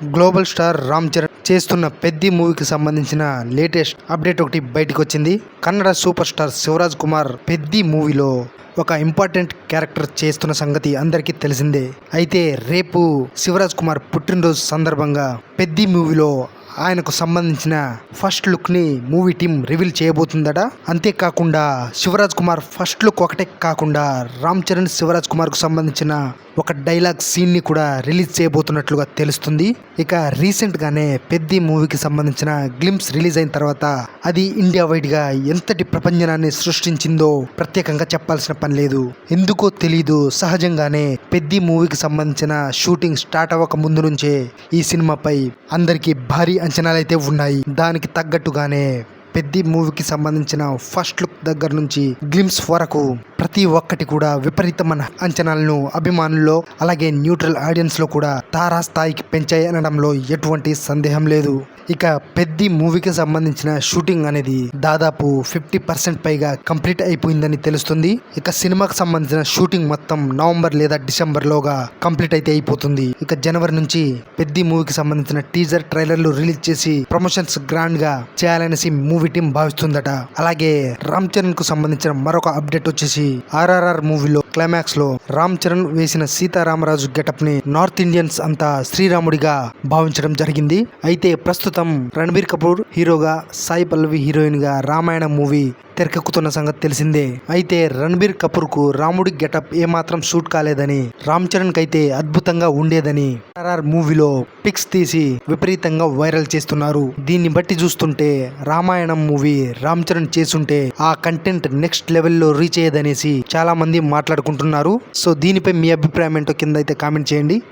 Global star Ram Charan చేస్తున్న పెద్ది మూవీకి సంబంధించిన లేటెస్ట్ అప్డేట్ ఒకటి బయటకు వచ్చింది కన్నడ సూపర్ స్టార్ శివరాజ్ కుమార్ పెద్ది మూవీలో ఒక ఇంపార్టెంట్ క్యారెక్టర్ చేస్తున్న సంగతి అందరికీ తెలిసిందే. అయితే రేపు శివరాజ్ కుమార్ పుట్టినరోజు సందర్భంగా పెద్ది మూవీలో ఆయనకు సంబంధించిన ఫస్ట్ లుక్ని మూవీ టీం రివీల్ చేయబోతుందట. అంతేకాకుండా శివరాజ్ కుమార్ ఫస్ట్ లుక్ ఒకటే కాకుండా రామ్ చరణ్ శివరాజ్ కుమార్కు సంబంధించిన ఒక డైలాగ్ సీన్ని కూడా రిలీజ్ చేయబోతున్నట్లుగా తెలుస్తుంది. ఇక రీసెంట్గానే పెద్ది మూవీకి సంబంధించిన గ్లిమ్స్ రిలీజ్ అయిన తర్వాత అది ఇండియా వైడ్గా ఎంతటి ప్రపంచనాన్ని సృష్టించిందో ప్రత్యేకంగా చెప్పాల్సిన పని లేదు. ఎందుకో తెలీదు. సహజంగానే పెద్ది మూవీకి సంబంధించిన షూటింగ్ స్టార్ట్ అవ్వక ముందు నుంచే ఈ సినిమాపై అందరికీ భారీ అంచనాలైతే ఉన్నాయి. దానికి తగ్గట్టుగానే పెద్ది మూవీకి సంబంధించిన ఫస్ట్ దగ్గర నుంచి గ్లిమ్స్ వరకు ప్రతి ఒక్కటి కూడా విపరీతమైన అంచనాలను అభిమానుల్లో అలాగే న్యూట్రల్ ఆడియన్స్లో కూడా తారా స్థాయికి పెంచాయి అనడంలో ఎటువంటి సందేహం లేదు. ఇక పెద్ద మూవీకి సంబంధించిన షూటింగ్ అనేది దాదాపు ఫిఫ్టీ పర్సెంట్ పైగా కంప్లీట్ అయిపోయిందని తెలుస్తుంది. ఇక సినిమాకి సంబంధించిన షూటింగ్ మొత్తం నవంబర్ లేదా డిసెంబర్ లోగా కంప్లీట్ అయితే అయిపోతుంది. ఇక జనవరి నుంచి పెద్ద మూవీకి సంబంధించిన టీజర్ ట్రైలర్లు రిలీజ్ చేసి ప్రమోషన్స్ గ్రాండ్గా చేయాలనేసి మూవీ టీం భావిస్తుందట. అలాగే రామ్ చరణ్కు సంబంధించిన మరొక అప్డేట్ వచ్చేసి ఆర్ఆర్ఆర్ మూవీలో క్లైమాక్స్లో రామ్ చరణ్ వేసిన సీతారామరాజు గెటప్ని నార్త్ ఇండియన్స్ అంతా శ్రీరాముడిగా భావించడం జరిగింది. అయితే ప్రస్తుతం రణబీర్ కపూర్ హీరోగా సాయి పల్లవి హీరోయిన్గా రామాయణ మూవీ తెరకెక్కుతున్న సంగతి తెలిసిందే. అయితే రణబీర్ కపూర్కు రాముడి గెటప్ ఏమాత్రం షూట్ కాలేదని రామ్ చరణ్ కైతే అద్భుతంగా ఉండేదని ఆర్ఆర్ మూవీలో పిక్స్ తీసి విపరీతంగా వైరల్ చేస్తున్నారు. దీన్ని బట్టి చూస్తుంటే రామాయణం మూవీ రామ్ చరణ్ చేస్తుంటే ఆ కంటెంట్ నెక్స్ట్ లెవెల్లో రీచ్ అయ్యేదనేసి చాలా మంది మాట్లాడుకుంటున్నారు. సో దీనిపై మీ అభిప్రాయం ఏంటో కింద అయితే కామెంట్ చేయండి.